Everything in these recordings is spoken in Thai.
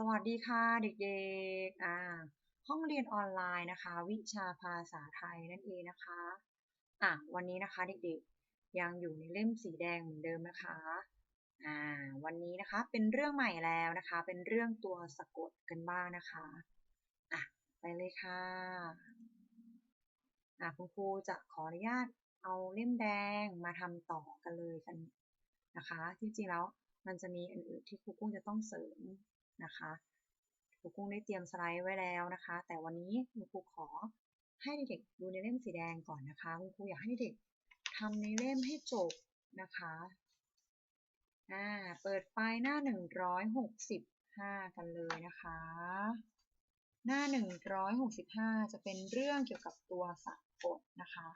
สวัสดีค่ะเด็กๆ อ่า ห้องเรียนออนไลน์นะคะ วิชาภาษาไทยนั่นเองนะคะ อะวันนี้นะคะเด็กๆ ยังอยู่ในเล่มสีแดงเหมือนเดิมนะคะ อ่า วันนี้นะคะเป็นเรื่องใหม่แล้วนะคะ เป็นเรื่องตัวสะกดกันบ้างนะคะ อะไปเลยค่ะ อะคุณครูจะขออนุญาตเอาเล่มแดงมาทำต่อกันเลยกันนะคะ ที่จริงแล้วมันจะมีอันอื่นที่ครูกุ้งจะต้องเสริม นะคะครูกุ้งได้เตรียมสไลด์ไว้แล้วนะคะ แต่วันนี้ครูขอให้เด็กดูในเล่มสีแดงก่อนนะคะคุณครูอยากให้เด็กทำในเล่มให้จบนะคะอ่าเปิดไฟหน้า 165 กันเลยนะคะ หน้า 165 จะเป็นเรื่องเกี่ยวกับตัวสะกดนะคะ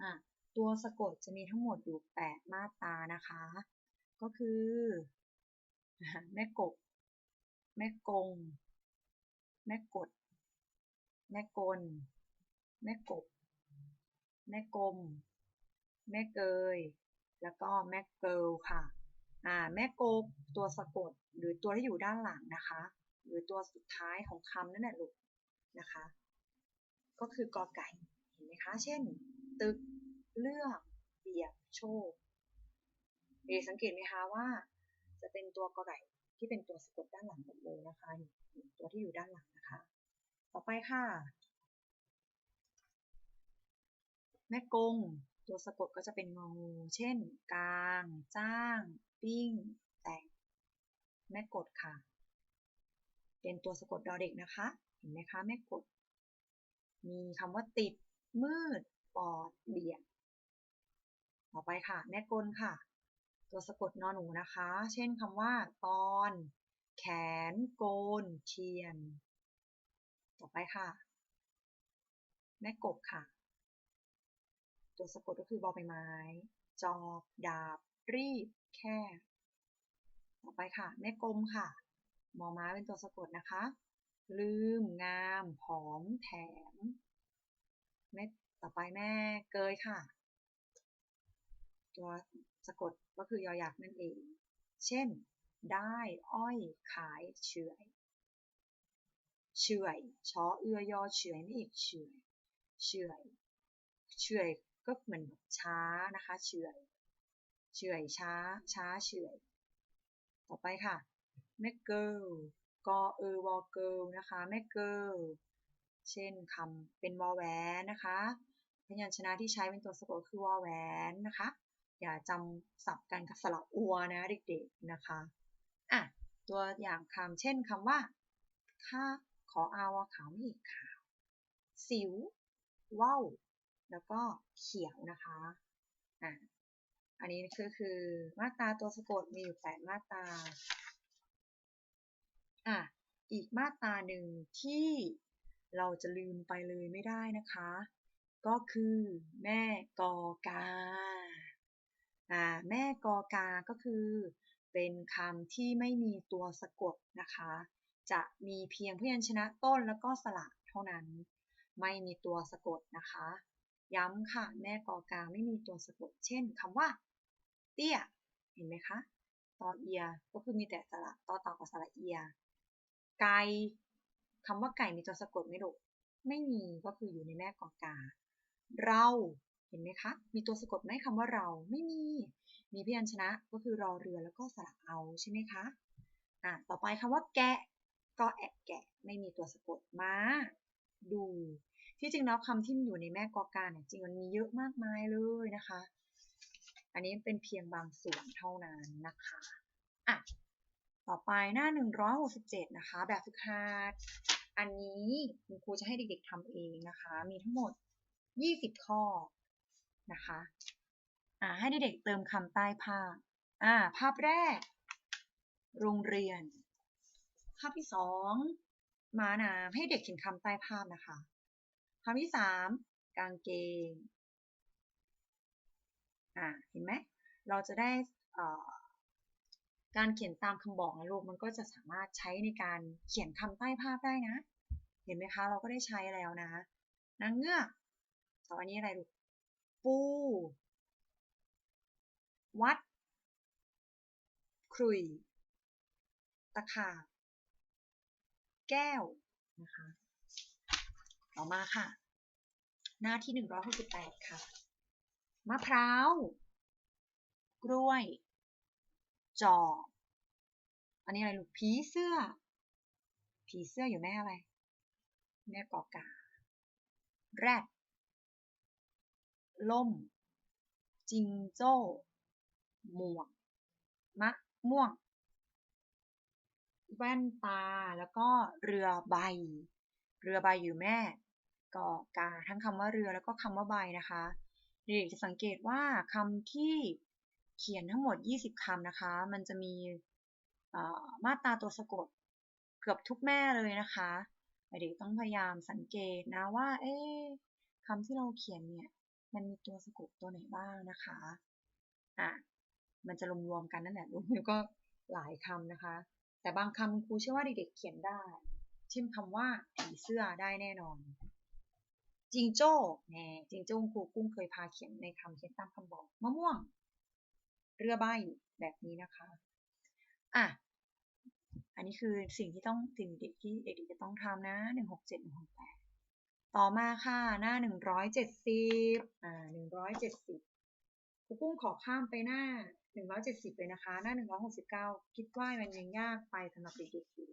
อ่าตัวสะกดจะมีทั้งหมดอยู่ 8 มาตรานะคะ ก็คือ แม่กบ แม่กง แม่กด แม่กล แม่กบ แม่กลม แม่เกย แล้วก็แม่เกิลค่ะ อ่า แม่โกตัวสะกด หรือตัวที่อยู่ด้านหลังนะคะ หรือตัวสุดท้ายของคำนั่นแหละลูกนะคะ ก็คือกอไก่ เห็นไหมคะ เช่น ตึก เลือก เบียบ โชคเด็กสังเกตไหมคะว่า จะเป็นตัวกอไก่ ที่เป็นตัวสะกดด้านหลังหมดเลยนะคะ ตัวที่อยู่ด้านหลังนะคะ ต่อไปค่ะ แม่กง ตัวสะกดก็จะเป็นงองู เช่น กลาง จ้าง ปิ้ง แต่ง แม่กดค่ะ เป็นตัวสะกดดอเด็กนะคะ เห็นไหมคะ แม่กด มีคำว่าติด มืด ปอด เบียด ต่อไปค่ะ แม่กลค่ะ ตัวสะกดนอนหนูนะคะ เช่นคำว่า ตอน แขน โกน เทียน ต่อไปค่ะ แม่กบค่ะ ตัวสะกดก็คือบอใบไม้ จอบ ดาบ รีบ แค่ ต่อไปค่ะ แม่กลมค่ะ มอม้าเป็นตัวสะกดนะคะ ลืม งาม ผอม แถม แม่ ต่อไปแม่เกยค่ะ ตัว สะกดก็คือยอยักษ์นั่นเอง เช่น ได้ อ้อย ขาย เฉยเฉยชอเอือยอเฉยไม่อีกเฉยเฉยเฉยก็เหมือนช้านะคะ เฉยเฉยช้า ช้าเฉยต่อไปค่ะแม่เกิลกอเออวอเกิลนะคะแม่เกิลเช่นคำเป็นวอแหวนนะคะพยัญชนะที่ใช้เป็นตัวสะกดคือวอแหวนนะคะ อย่าจำศัพท์กันกับสระอัวนะเด็กๆนะคะอะตัวอย่างคำเช่นคำว่าค่าขอเอาวขาวไม่อีกขาว สิวว่าวแล้วก็เขียวนะคะอะอันนี้คือคือมาตราตัวสะกดมีอยู่8มาตราอะอีกมาตราหนึ่งที่เราจะลืมไปเลยไม่ได้นะคะ ก็คือแม่กอกา แม่กอกาก็คือ เป็นคำที่ไม่มีตัวสะกดนะคะ จะมีเพียงพยัญชนะต้นแล้วก็สระเท่านั้น ไม่มีตัวสะกดนะคะ ย้ำค่ะแม่กอกาไม่มีตัวสะกด เช่นคำว่า เตี้ย เห็นไหมคะตอเอีย ก็คือมีแต่สระตอต่ากับสระเอีย ไก่คำว่าไก่มีตัวสะกดไหมลูกไม่มีก็คืออยู่ในแม่กอกา เรา ห็นไหมคะ มีตัวสะกดไหมคำว่าเราไม่มี มีพยัญชนะก็คือรอเรือแล้วก็สระเอาใช่ไหมคะอะต่อไปคำว่าแกะก็แอะแกะ ไม่มีตัวสะกดมาดู ที่จริงแล้วคำที่อยู่ในแม่กอกาเนี่ยจริงมันมีเยอะมากมายเลยนะคะ อันนี้เป็นเพียงบางส่วนเท่านั้นนะคะอะต่อไปหน้า 167 นะคะ แบบฝึกหัดอันนี้คุณครูจะให้เด็กๆทำเองนะคะ มีทั้งหมด 20 ข้อ นะคะอ่าให้เด็กๆเติมคำใต้ภาพอ่าภาพแรก โรงเรียน ภาพที่สองม้าน้ำให้เด็กเขียนคำใต้ภาพนะคะ ภาพที่สามกางเกงอ่าเห็นไหมเราจะได้การเขียนตามคำบอกนะลูกมันก็จะสามารถใช้ในการเขียนคำใต้ภาพได้นะ เห็นไหมคะ เราก็ได้ใช้แล้วนะนางเงือกต่ออันนี้อะไรลูก ปู วัด ครุย ตะขาบ แก้ว นะคะ ต่อมาค่ะ หน้าที่ 168 ค่ะ มะพร้าว กล้วย จออันนี้อะไรลูก ผีเสื้อ ผีเสื้ออยู่แม่อะไร แม่กอกา แรด ล่ม จิงโจ้ หมวก มะม่วง แว่นตา แล้วก็เรือใบ เรือใบอยู่แม่กอกาทั้งคำว่าเรือแล้วก็คำว่าใบนะคะเด็กจะสังเกตว่าคำที่เขียนทั้งหมด 20 คำนะคะ มันจะมีมาตราตัวสะกดเกือบทุกแม่เลยนะคะเด็กต้องพยายามสังเกตนะว่า เอ๊คำที่เราเขียนเนี่ย มันมีตัวสะกดตัวไหนบ้างนะคะ อะ มันจะรวมๆกันนั่นแหละรวมแล้วก็หลายคำนะคะ แต่บางคำครูเชื่อว่าเด็กๆเขียนได้ เช่นคำว่าผีเสื้อได้แน่นอนจิงโจ้แน่จิงโจ้ครูกุ้งเคยพาเขียนในคำเขียนตามคำบอกมะม่วง เรือใบแบบนี้นะคะ อะ อันนี้คือสิ่งที่ต้องสิ่งเด็กที่เด็กๆจะต้องทำนะหนึ่งหกเจ็ดหนึ่งหกแปด ต่อมาค่ะหน้าหนึ่งร้อยเจ็ดสิบอ่าหนึ่งร้อยเจ็ดสิบครูกุ้งขอข้ามไปหน้าหนึ่งร้อยเจ็ดสิบเลยนะคะ หน้าหนึ่งร้อยหกสิบเก้าคิดว่ามันยังยากไปสำหรับเด็กๆอยู่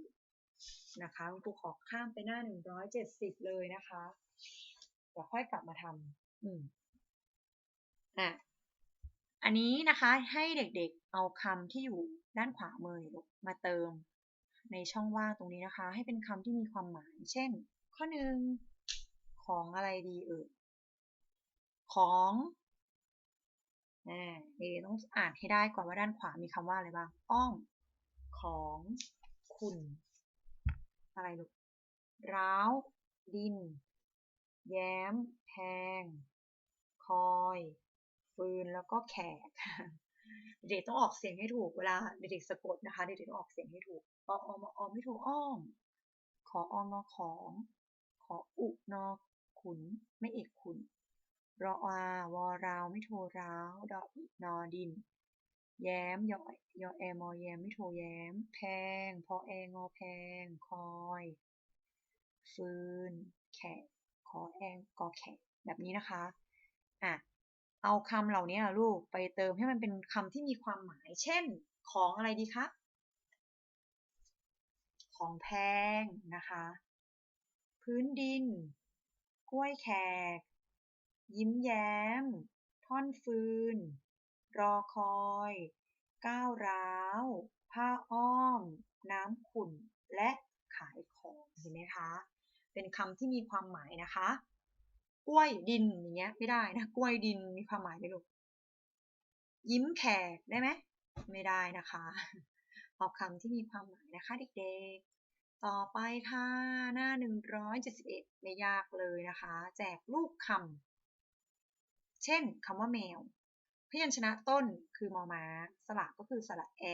นะคะครูขอข้ามไปหน้าหนึ่งร้อยเจ็ดสิบเลยนะคะเดี๋ยวค่อยกลับมาทำอืมอะอันนี้นะคะให้เด็กๆเอาคำที่อยู่ด้านขวามือมาเติม ในช่องว่างตรงนี้นะคะ ให้เป็นคำที่มีความหมาย เช่น ข้อหนึ่ง ของอะไรดีเอ่ยของอ่เดต้องอ่านให้ได้ก่อนว่าด้านขวามีคำว่าอะไรบ้าง อ้อม ของคุณ อะไรลูก ร้าว ดิน แย้มแทงคอย ฟืน แล้วก็แขก เด็กต้องออกเสียงให้ถูก เวลาเด็กสะกดนะคะ เด็กต้องออกเสียงให้ถูกอออมออมไม่ถูกอ้อม ขอองอของ ขออุนอ ขุน ไม่เอกขุนรออาวอราวไม่โทร้าว ดออีนอดิน แย้มยอยอแอมอแย้มไม่โทแย้ม แพง พอแองอแพง คอย ฟืน แขกขอแองกอแขกแบบนี้นะคะ อะ เอาคำเหล่านี้ลูกไปเติมให้มันเป็นคำที่มีความหมาย เช่น ของอะไรดีคะ ของแพงนะคะ พื้นดิน กล้วยแขก ยิ้มแย้ม ท่อนฟืน รอคอย ก้าวร้าว ผ้าอ้อม น้ำขุ่น และขายของเห็นไหมคะ เป็นคำที่มีความหมายนะคะ กล้วยดินอย่างเงี้ยไม่ได้นะ กล้วยดินมีความหมายไหมลูก ยิ้มแขกได้ไหม ไม่ได้นะคะเอาคำที่มีความหมายนะคะเด็กๆ ต่อไปค่ะ หน้า 171 ไม่ยากเลยนะคะ แจกลูกคำ เช่นคำว่าแมว พยัญชนะต้นคือมอม้า สระก็คือสระแอ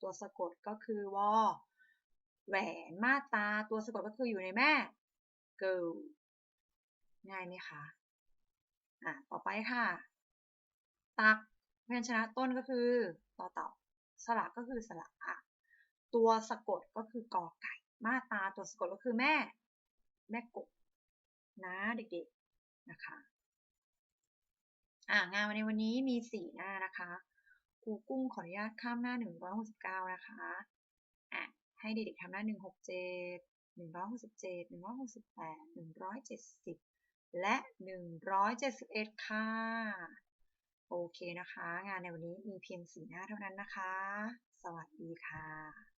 ตัวสะกดก็คือวอแหวนมาตา ตัวสะกดก็คืออยู่ในแม่ girl ง่ายไหมคะ อะ ต่อไปค่ะ ตักพยัญชนะต้นก็คือต่อเต่าสระก็คือสระอะตัวสะกดก็คือกอไก่ มาตาตัวสะกดก็คือแม่ แม่กบนะเด็กๆนะคะอ่างานในวันนี้มีสี่หน้านะคะครูกุ้งขออนุญาตข้ามหน้า 169 นะคะอะให้เด็กๆทำหน้า 167 167 168 170 และ 171 ค่ะ โอเคนะคะ งานในวันนี้มีเพียงสี่หน้าเท่านั้นนะคะ สวัสดีค่ะ